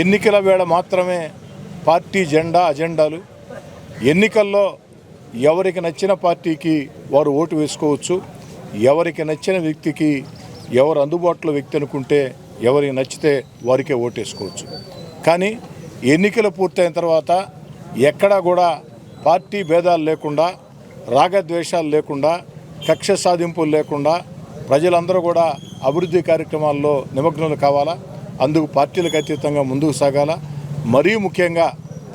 ఎన్నికల వేళ మాత్రమే పార్టీ జెండా అజెండాలు. ఎన్నికల్లో ఎవరికి నచ్చిన పార్టీకి వారు ఓటు వేసుకోవచ్చు. ఎవరికి నచ్చిన వ్యక్తికి ఎవరు అందుబాటులో వ్యక్తి అనుకుంటే ఎవరికి నచ్చితే వారికే ఓటు వేసుకోవచ్చు. కానీ ఎన్నికలు పూర్తయిన తర్వాత ఎక్కడా కూడా పార్టీ భేదాలు లేకుండా రాగద్వేషాలు లేకుండా కక్ష సాధింపులు లేకుండా ప్రజలందరూ కూడా అభివృద్ధి కార్యక్రమాల్లో నిమగ్నలు కావాలా? అందుకు పార్టీలకు అతీతంగా ముందుకు సాగాల. మరీ ముఖ్యంగా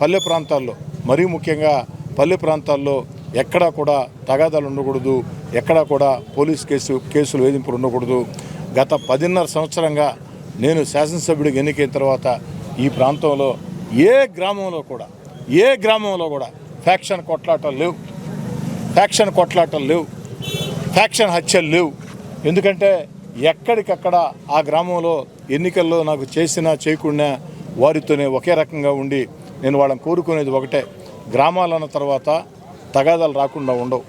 పల్లె ప్రాంతాల్లో మరీ ముఖ్యంగా పల్లె ప్రాంతాల్లో ఎక్కడా కూడా తగాదాలు ఉండకూడదు ఎక్కడా కూడా పోలీస్ కేసు కేసులు వేధింపులు ఉండకూడదు. గత పదిన్నర సంవత్సరంగా నేను శాసనసభ్యుడికి ఎన్నికైన తర్వాత ఈ ప్రాంతంలో ఏ గ్రామంలో కూడా ఏ గ్రామంలో కూడా ఫ్యాక్షన్ కొట్లాటలు లేవు. ఫ్యాక్షన్ కొట్లాటలు లేవు. ఫ్యాక్షన్ హత్యలు లేవు. ఎందుకంటే ఎక్కడికక్కడ ఆ గ్రామంలో ఎన్నికల్లో నాకు చేసినా చేయకుండా వారితోనే ఒకే రకంగా ఉండి నేను వాళ్ళని కోరుకునేది ఒకటే. గ్రామాలన్న తర్వాత తగాదాలు రాకుండా ఉండవు.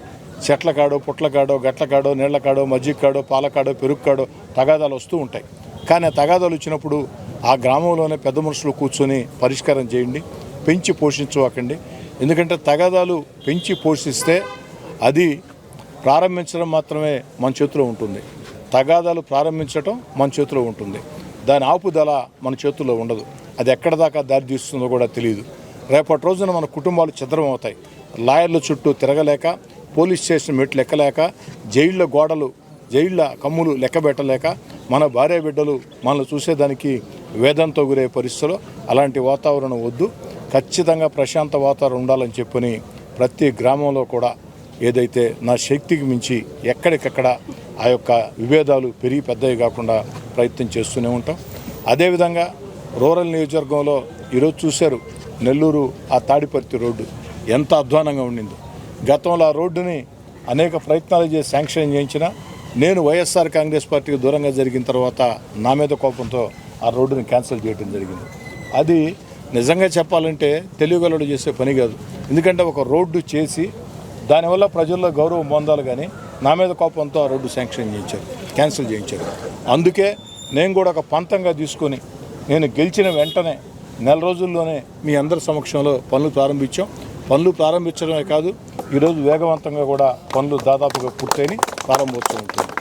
చెట్ల కాడో పుట్ల కాడో గట్ల కాడో నీళ్ళ కాడో మజ్జిగ కాడో పాల కాడో పెరుగు కాడో తగాదాలు వస్తూ ఉంటాయి. కానీ ఆ తగాదాలు వచ్చినప్పుడు ఆ గ్రామంలోనే పెద్ద మనుషులు కూర్చొని పరిష్కారం చేయండి పెంచి పోషించవకండి ఎందుకంటే తగాదాలు పెంచి పోషిస్తే అది ప్రారంభించడం మాత్రమే మన చేతిలో ఉంటుంది. తగాదాలు ప్రారంభించడం మన చేతిలో ఉంటుంది. దాని ఆపుదల మన చేతుల్లో ఉండదు. అది ఎక్కడ దాకా దారి తీస్తుందో కూడా తెలియదు. రేపటి రోజున మన కుటుంబాలు చిద్రం అవుతాయి. లాయర్ల చుట్టూ తిరగలేక పోలీస్ స్టేషన్ మెట్లు ఎక్కలేక జైళ్ళ గోడలు జైళ్ళ కమ్ములు లెక్కబెట్టలేక మన భార్య బిడ్డలు మనల్ని చూసేదానికి వేదంతో గురే పరిస్థితుల్లో అలాంటి వాతావరణం వద్దు. ఖచ్చితంగా ప్రశాంత వాతావరణం ఉండాలని చెప్పని ప్రతి గ్రామంలో కూడా ఏదైతే నా శక్తికి మించి ఎక్కడికక్కడ ఆ యొక్క విభేదాలు పెరిగి పెద్దవి కాకుండా ప్రయత్నం చేస్తూనే ఉంటాం. అదేవిధంగా రూరల్ నియోజకవర్గంలో ఈరోజు చూశారు నెల్లూరు ఆ తాడిపర్తి రోడ్డు ఎంత అధ్వానంగా ఉండిందో. గతంలో ఆ రోడ్డుని అనేక ప్రయత్నాలు చేసి శాంక్షన్ చేయించిన నేను వైఎస్ఆర్ కాంగ్రెస్ పార్టీకి దూరంగా జరిగిన తర్వాత నా మీద కోపంతో ఆ రోడ్డుని క్యాన్సిల్ చేయడం జరిగింది. అది నిజంగా చెప్పాలంటే తెలుగుగలడు చేసే పని కాదు. ఎందుకంటే ఒక రోడ్డు చేసి దానివల్ల ప్రజల్లో గౌరవం పొందాలి కానీ నా మీద కోపంతో ఆ రోడ్డు శాంక్షన్ చేయించారు క్యాన్సిల్ చేయించారు. అందుకే నేను కూడా ఒక పంతంగా తీసుకొని నేను గెలిచిన వెంటనే నెల రోజుల్లోనే మీ అందరి సమక్షంలో పనులు ప్రారంభించాం. పనులు ప్రారంభించడమే కాదు ఈరోజు వేగవంతంగా కూడా పనులు దాదాపుగా పూర్తయిన ప్రారంభోత్సవం ఉంటుంది.